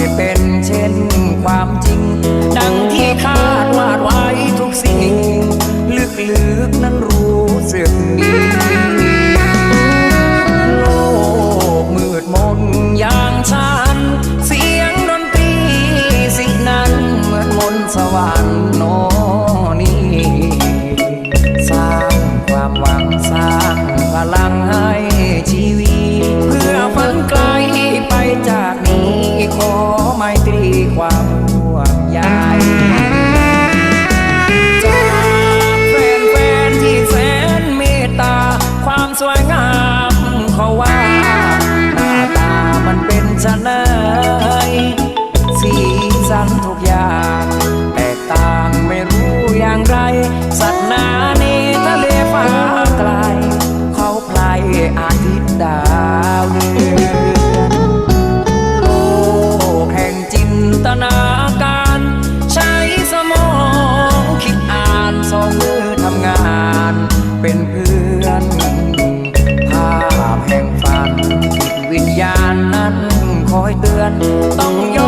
ไม่เป็นเช่นความจริง ดังที่คาดวาดไว้ทุกสิ่ง ลึกๆนั้นรู้สึกดีโลกมืดมนอย่างฉัน เสียงดนตรีสินั้นเหมือนมนสวรรค์โนนี่ สร้างความหวังสร้างพลังให้ ใหญ่จาแฟนที่แสนมตตา ความสวยงามเขาวาหน้าตามันเป็นชะเนยสีสันทุกอย่าง แตกต่างไม่รู้อย่างไร สัตว์นาใทะเลฟ้าไกล เขาพลอาทิตดาวเรืองแห่งจินตนา on your